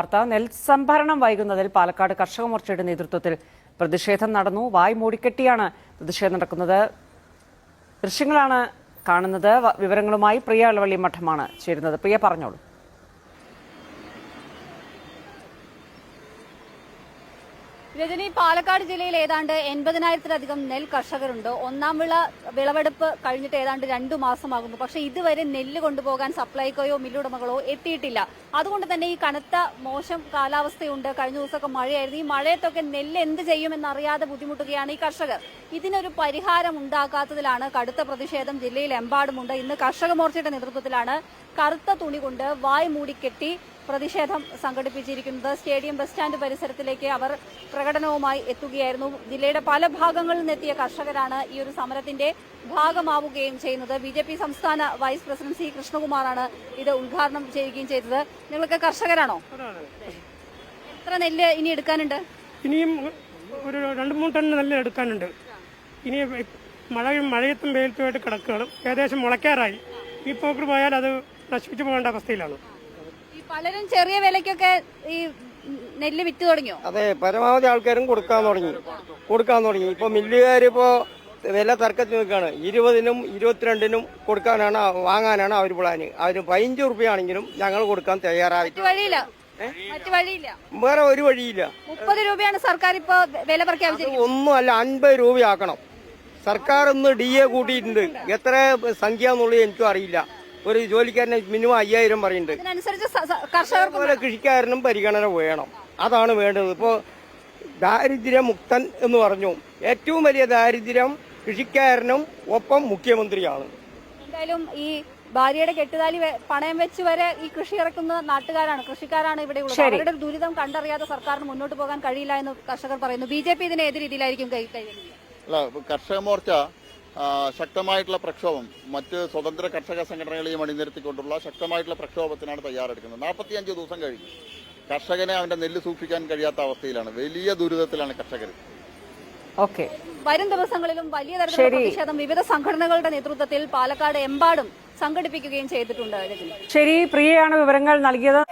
വാർത്ത. നെൽസംഭരണം വൈകുന്നതിൽ പാലക്കാട് കർഷക മോർച്ചയുടെ നേതൃത്വത്തിൽ പ്രതിഷേധം നടന്നു. വായ് മൂടിക്കെട്ടിയാണ് പ്രതിഷേധം നടക്കുന്നത്. ദൃശ്യങ്ങളാണ് കാണുന്നത്. വിവരങ്ങളുമായി പ്രിയ അളവള്ളി മഠമാണ് ചേരുന്നത്. പ്രിയ പറഞ്ഞോളൂ. രജനി പാലക്കാട് ജില്ലയിൽ ഏതാണ്ട് എൺപതിനായിരത്തിലധികം നെൽ കർഷകരുണ്ട്. ഒന്നാം വിള വിളവെടുപ്പ് കഴിഞ്ഞിട്ട് ഏതാണ്ട് രണ്ടു മാസമാകുന്നു. പക്ഷേ ഇതുവരെ നെല്ല് കൊണ്ടുപോകാൻ സപ്ലൈകോയോ മില്ലുടമകളോ എത്തിയിട്ടില്ല. അതുകൊണ്ട് തന്നെ ഈ കനത്ത മോശം കാലാവസ്ഥയുണ്ട്. കഴിഞ്ഞ ദിവസമൊക്കെ മഴയായിരുന്നു. ഈ മഴയത്തൊക്കെ നെല്ല് എന്ത് ചെയ്യുമെന്നറിയാതെ ബുദ്ധിമുട്ടുകയാണ് ഈ കർഷകർ. ഇതിനൊരു പരിഹാരം ഉണ്ടാക്കാത്തതിലാണ് കടുത്ത പ്രതിഷേധം ജില്ലയിലെമ്പാടുമുണ്ട്. ഇന്ന് കർഷക മോർച്ചയുടെ നേതൃത്വത്തിലാണ് കറുത്ത തുണി കൊണ്ട് വായ് മൂടിക്കെട്ടി പ്രതിഷേധം സംഘടിപ്പിച്ചിരിക്കുന്നത് സ്റ്റേഡിയം ബസ് സ്റ്റാൻഡ് പരിസരത്തിലേക്ക് അവർ പ്രകടനവുമായി എത്തുകയായിരുന്നു. ജില്ലയുടെ പല ഭാഗങ്ങളിൽ നിന്നെത്തിയ കർഷകരാണ് ഈ ഒരു സമരത്തിന്റെ ഭാഗമാവുകയും ചെയ്യുന്നത്. ബി ജെ പി സംസ്ഥാന വൈസ് പ്രസിഡന്റ് സി കൃഷ്ണകുമാറാണ് ഇത് ഉദ്ഘാടനം ചെയ്യുകയും ചെയ്തത്. നിങ്ങൾക്ക് കർഷകരാണോ? എത്ര നെല്ല് ഇനി എടുക്കാനുണ്ട്? ഇനിയും ഒരു രണ്ട് മൂന്ന് ടൺ നെല്ല് എടുക്കാനുണ്ട്. ഇനി മഴയും മഴയത്തും വെയിലത്തുമായിട്ട് കിടക്കുകയാണ്. ഏകദേശം മുളയ്ക്കാറായി. ഈ പോക്കർ പോയാൽ അത് നശിപ്പിച്ചു പോകേണ്ട അവസ്ഥയിലാണ്. പലരും ചെറിയ വിലക്കൊക്കെ ഈ നെല്ല് വിറ്റ് തുടങ്ങിയോ? അതെ പരമാവധി ആൾക്കാരും കൊടുക്കാൻ തുടങ്ങി. കൊടുക്കാൻ തുടങ്ങി. ഇപ്പൊ മില്ലുകാർ ഇപ്പോ വില തർക്കത്തിൽ നിൽക്കുകയാണ്. ഇരുപതിനും ഇരുപത്തിരണ്ടിനും കൊടുക്കാനാണ് വാങ്ങാനാണ് അവർ പ്ലാന് അവർ പതിനഞ്ച് റുപ്യാണെങ്കിലും ഞങ്ങൾ കൊടുക്കാൻ തയ്യാറായി. വഴിയില്ല? മറ്റു വഴിയില്ല? വേറെ ഒരു വഴിയില്ല. മുപ്പത് രൂപയാണ് സർക്കാർ ഇപ്പോ വില പ്രഖ്യാപിച്ചത് ഒന്നും അല്ല അൻപത് രൂപയാക്കണം. സർക്കാർ ഇന്ന് ഡി എ കൂട്ടിയിട്ടുണ്ട്. എത്ര സംഖ്യ എന്നുള്ളത് എനിക്കും അറിയില്ല. ഒരു ജോലിക്കാരന് മിനിമം അയ്യായിരം പറയുന്നുണ്ട്. അതിനനുസരിച്ച് സ- സ- കർഷകർക്ക് അതുപോലെ കൃഷിക്കാരനും പരിഗണന വേണം. അതാണ് വേണ്ടത്. ഇപ്പോൾ ദാരിദ്ര്യമുക്തൻ എന്ന് പറഞ്ഞു. ഏറ്റവും വലിയ ദാരിദ്ര്യം കൃഷിക്കാരനും ഒപ്പം മുഖ്യമന്ത്രിയാണ്. എന്തായാലും ഈ ഭാര്യയുടെ കെട്ടുതാലി വെ- പണയം വെച്ച് വരെ ഈ കൃഷി ഇറക്കുന്ന നാട്ടുകാരാണ് കൃഷിക്കാരാണ് ഇവിടെ ഉള്ളത്. അവരുടെ ഒരു ദുരിതം കണ്ടറിയാതെ സർക്കാരിന് മുന്നോട്ട് പോകാൻ കഴിയില്ല എന്ന് കർഷകർ പറയുന്നു. ബി ജെ പി ഇതിനെ ഏത് രീതിയിലായിരിക്കും കൈ കൈകാര്യം അല്ല കർഷക മോർച്ച ശക്തമായിട്ടുള്ള പ്രക്ഷോഭം മറ്റ് സ്വതന്ത്ര കർഷക സംഘടനകളെയും അണിനിരത്തിക്കൊണ്ടുള്ള ശക്തമായിട്ടുള്ള പ്രക്ഷോഭത്തിനാണ് തയ്യാറെടുക്കുന്നത്. നാൽപ്പത്തിയഞ്ച് ദിവസം കഴിഞ്ഞു. കർഷകനെ അവന്റെ നെല്ല് സൂക്ഷിക്കാൻ കഴിയാത്ത അവസ്ഥയിലാണ്. വലിയ ദുരിതത്തിലാണ് കർഷകർ ഓക്കെ. വരും ദിവസങ്ങളിലും വലിയ തരത്തിലുള്ള. പ്രതിഷേധം വിവിധ സംഘടനകളുടെ നേതൃത്വത്തിൽ പാലക്കാട് എമ്പാടും സംഘടിപ്പിക്കുകയും ചെയ്തിട്ടുണ്ട്. ശരി പ്രിയയാണ് വിവരങ്ങൾ നൽകിയത്.